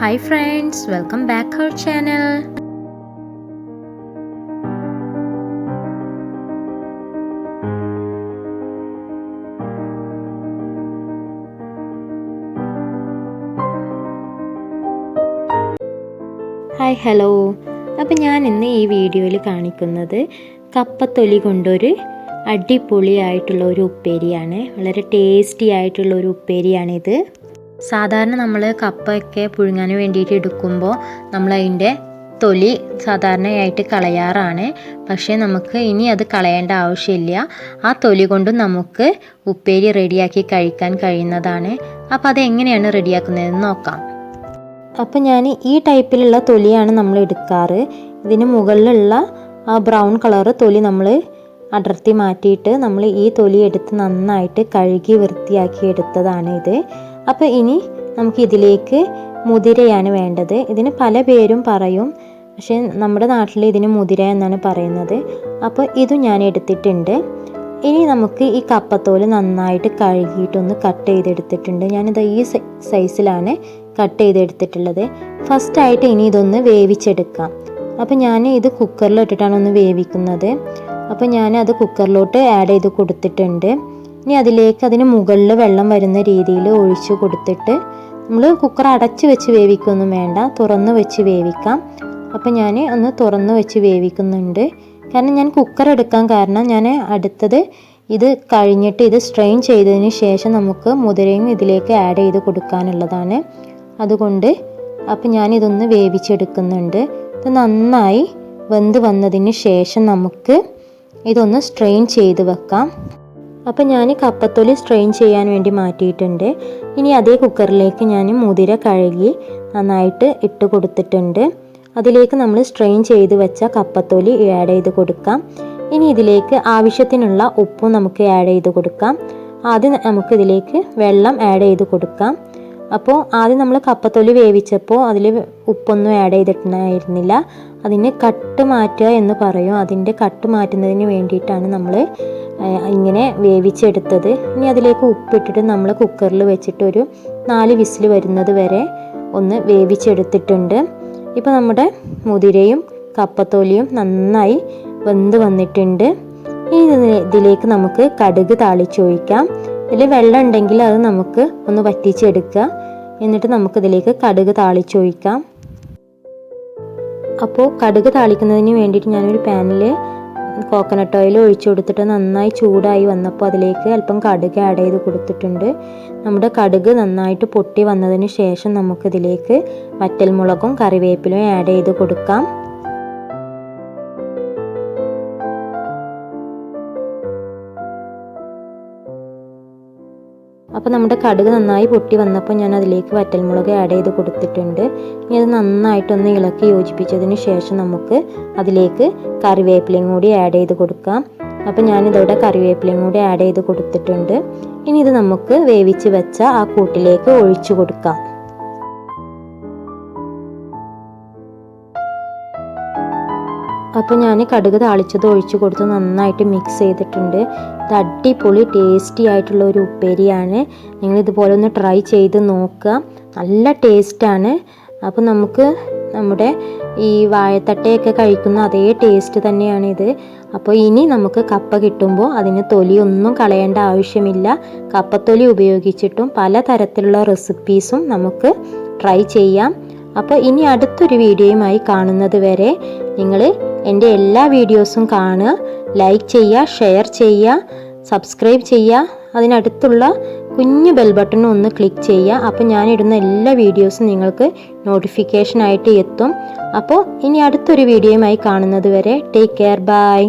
Hi friends welcome back our channel hi hello അപ്പം ഞാൻ ഇന്ന് ഈ വീഡിയോയിൽ കാണിക്കുന്നത് കപ്പത്തൊലി കൊണ്ടൊരു അടിപൊളിയായിട്ടുള്ള ഒരു ഉപ്പേരിയാണ്. വളരെ ടേസ്റ്റി ആയിട്ടുള്ള ഒരു ഉപ്പേരിയാണിത്. സാധാരണ നമ്മൾ കപ്പയൊക്കെ പുഴുങ്ങാൻ വേണ്ടിയിട്ട് എടുക്കുമ്പോൾ നമ്മൾ അതിന്റെ തൊലി സാധാരണയായിട്ട് കളയാറാണ്. പക്ഷേ നമുക്ക് ഇനി അത് കളയേണ്ട ആവശ്യമില്ല. ആ തൊലി കൊണ്ട് നമുക്ക് ഉപ്പേരി റെഡിയാക്കി കഴിക്കാൻ കഴിയുന്നതാണ്. അപ്പോൾ അത് എങ്ങനെയാണ് റെഡിയാക്കുന്നതെന്ന് നോക്കാം. അപ്പോൾ ഞാൻ ഈ ടൈപ്പിലുള്ള തൊലിയാണ് നമ്മൾ എടുക്കാറ്. ഇതിന് മുകളിലുള്ള ആ ബ്രൗൺ കളറ് തൊലി നമ്മൾ അടർത്തി മാറ്റിയിട്ട് നമ്മൾ ഈ തൊലി എടുത്ത് നന്നായിട്ട് കഴുകി വൃത്തിയാക്കി എടുത്തതാണ് ഇത് അപ്പോൾ ഇനി നമുക്ക് ഇതിലേക്ക് മുതിരയാണ് വേണ്ടത്. ഇതിന് പല പേരും പറയും. പക്ഷേ നമ്മുടെ നാട്ടിൽ ഇതിന് മുതിര എന്നാണ് പറയുന്നത്. അപ്പോൾ ഇതും ഞാൻ എടുത്തിട്ടുണ്ട്. ഇനി നമുക്ക് ഈ കപ്പത്തോൽ നന്നായിട്ട് കഴുകിയിട്ടൊന്ന് കട്ട് ചെയ്തെടുത്തിട്ടുണ്ട്. ഞാനിത് ഈ സൈസിലാണ് കട്ട് ചെയ്തെടുത്തിട്ടുള്ളത്. ഫസ്റ്റായിട്ട് ഇനി ഇതൊന്ന് വേവിച്ചെടുക്കാം. അപ്പോൾ ഞാൻ ഇത് കുക്കറിൽ ഇട്ടിട്ടാണ് ഒന്ന് വേവിക്കുന്നത്. അപ്പോൾ ഞാൻ അത് കുക്കറിലോട്ട് ആഡ് ചെയ്ത് കൊടുത്തിട്ടുണ്ട്. ഇനി അതിലേക്ക് അതിന് മുകളിൽ വെള്ളം വരുന്ന രീതിയിൽ ഒഴിച്ചു കൊടുത്തിട്ട് നമ്മൾ കുക്കർ അടച്ച് വെച്ച് വേവിക്കൊന്നും വേണ്ട തുറന്ന് വെച്ച് വേവിക്കാം. അപ്പോൾ ഞാൻ ഒന്ന് തുറന്ന് വെച്ച് വേവിക്കുന്നുണ്ട്. കാരണം ഞാൻ കുക്കർ എടുക്കാൻ കാരണം ഞാൻ അടുത്തത് ഇത് കഴിഞ്ഞിട്ട് ഇത് സ്ട്രെയിൻ ചെയ്തതിന് ശേഷം നമുക്ക് മുതിരയും ഇതിലേക്ക് ആഡ് ചെയ്ത് കൊടുക്കാനുള്ളതാണ്. അതുകൊണ്ട് അപ്പം ഞാനിതൊന്ന് വേവിച്ചെടുക്കുന്നുണ്ട്. ഇത് നന്നായി വെന്ത് വന്നതിന് ശേഷം നമുക്ക് ഇതൊന്ന് സ്ട്രെയിൻ ചെയ്ത് വെക്കാം. അപ്പം ഞാൻ കപ്പത്തൊലി സ്ട്രെയിൻ ചെയ്യാൻ വേണ്ടി മാറ്റിയിട്ടുണ്ട്. ഇനി അതേ കുക്കറിലേക്ക് ഞാൻ മുതിര കഴുകി നന്നായിട്ട് ഇട്ട് കൊടുത്തിട്ടുണ്ട്. അതിലേക്ക് നമ്മൾ സ്ട്രെയിൻ ചെയ്ത് വെച്ച കപ്പത്തൊലി ആഡ് ചെയ്ത് കൊടുക്കാം. ഇനി ഇതിലേക്ക് ആവശ്യത്തിനുള്ള ഉപ്പും നമുക്ക് ആഡ് ചെയ്ത് കൊടുക്കാം. ആദ്യം നമുക്ക് ഇതിലേക്ക് വെള്ളം ആഡ് ചെയ്ത് കൊടുക്കാം. അപ്പോൾ ആദ്യം നമ്മൾ കപ്പത്തൊലി വേവിച്ചപ്പോൾ അതിൽ ഉപ്പൊന്നും ആഡ് ചെയ്തിട്ടുണ്ടായിരുന്നില്ല. അതിന് കട്ട് മാറ്റുക എന്ന് പറയും. അതിന്റെ കട്ട് മാറ്റുന്നതിന് വേണ്ടിയിട്ടാണ് നമ്മൾ ഇങ്ങനെ വേവിച്ചെടുത്തത്. ഇനി അതിലേക്ക് ഉപ്പിട്ടിട്ട് നമ്മൾ കുക്കറിൽ വെച്ചിട്ട് ഒരു നാല് വിസിൽ വരുന്നത് വരെ ഒന്ന് വേവിച്ചെടുത്തിട്ടുണ്ട്. ഇപ്പോൾ നമ്മുടെ മുതിരയും കപ്പത്തോലിയും നന്നായി വെന്ത് വന്നിട്ടുണ്ട്. ഇനി ഇതിലേക്ക് നമുക്ക് കടുക് താളിച്ചൊഴിക്കാം. ഇതിൽ വെള്ളം ഉണ്ടെങ്കിൽ അത് നമുക്ക് ഒന്ന് വറ്റിച്ചെടുക്കുക. എന്നിട്ട് നമുക്കിതിലേക്ക് കടുക് താളിച്ചൊഴിക്കാം. അപ്പോൾ കടുക് താളിക്കുന്നതിന് വേണ്ടിയിട്ട് ഞാനൊരു പാനിൽ കോക്കനട്ട് ഓയിൽ ഒഴിച്ചു കൊടുത്തിട്ട് നന്നായി ചൂടായി വന്നപ്പോൾ അതിലേക്ക് അല്പം കടുക് ആഡ് ചെയ്ത് കൊടുത്തിട്ടുണ്ട്. നമ്മുടെ കടുക് നന്നായിട്ട് പൊട്ടി വന്നതിന് ശേഷം നമുക്കിതിലേക്ക് വറ്റൽമുളകും കറിവേപ്പിലും ആഡ് ചെയ്ത് കൊടുക്കാം. അപ്പോൾ നമ്മുടെ കടുക് നന്നായി പൊട്ടി വന്നപ്പോൾ ഞാൻ അതിലേക്ക് വറ്റൽമുളക് ആഡ് ചെയ്ത് കൊടുത്തിട്ടുണ്ട്. ഇനി അത് നന്നായിട്ടൊന്ന് ഇളക്കി യോജിപ്പിച്ചതിന് ശേഷം നമുക്ക് അതിലേക്ക് കറിവേപ്പിലയും കൂടി ആഡ് ചെയ്ത് കൊടുക്കാം. അപ്പോൾ ഞാനിതോടെ കറിവേപ്പിലയും കൂടി ആഡ് ചെയ്ത് കൊടുത്തിട്ടുണ്ട്. ഇനി ഇത് നമുക്ക് വേവിച്ച് വെച്ച ആ കൂട്ടിലേക്ക് ഒഴിച്ചു കൊടുക്കാം. അപ്പോൾ ഞാൻ കടുക് താളിച്ചത് ഒഴിച്ചു കൊടുത്ത് നന്നായിട്ട് മിക്സ് ചെയ്തിട്ടുണ്ട്. ഇത് അടിപൊളി ടേസ്റ്റി ആയിട്ടുള്ള ഒരു ഉപ്പേരിയാണ്. നിങ്ങൾ ഇതുപോലെ ഒന്ന് ട്രൈ ചെയ്ത് നോക്കുക. നല്ല ടേസ്റ്റാണ് അപ്പോൾ നമുക്ക് നമ്മുടെ ഈ വാഴത്തട്ടയൊക്കെ കഴിക്കുന്ന അതേ ടേസ്റ്റ് തന്നെയാണ് ഇത്. അപ്പോൾ ഇനി നമുക്ക് കപ്പ കിട്ടുമ്പോൾ അതിന് തൊലിയൊന്നും കളയേണ്ട ആവശ്യമില്ല. കപ്പത്തൊലി ഉപയോഗിച്ചിട്ടും പല തരത്തിലുള്ള റെസിപ്പീസും നമുക്ക് ട്രൈ ചെയ്യാം. അപ്പോൾ ഇനി അടുത്തൊരു വീഡിയോയുമായി കാണുന്നത് വരെ നിങ്ങൾ എന്റെ എല്ലാ വീഡിയോസും കാണുക ലൈക്ക് ചെയ്യുക ഷെയർ ചെയ്യുക സബ്സ്ക്രൈബ് ചെയ്യുക. അതിനടുത്തുള്ള കുഞ്ഞു ബെൽ ബട്ടൺ ഒന്ന് ക്ലിക്ക് ചെയ്യുക. അപ്പോൾ ഞാനിടുന്ന എല്ലാ വീഡിയോസും നിങ്ങൾക്ക് നോട്ടിഫിക്കേഷനായിട്ട് എത്തും. അപ്പോൾ ഇനി അടുത്തൊരു വീഡിയോയുമായി കാണുന്നത് വരെ ടേക്ക് കെയർ ബൈ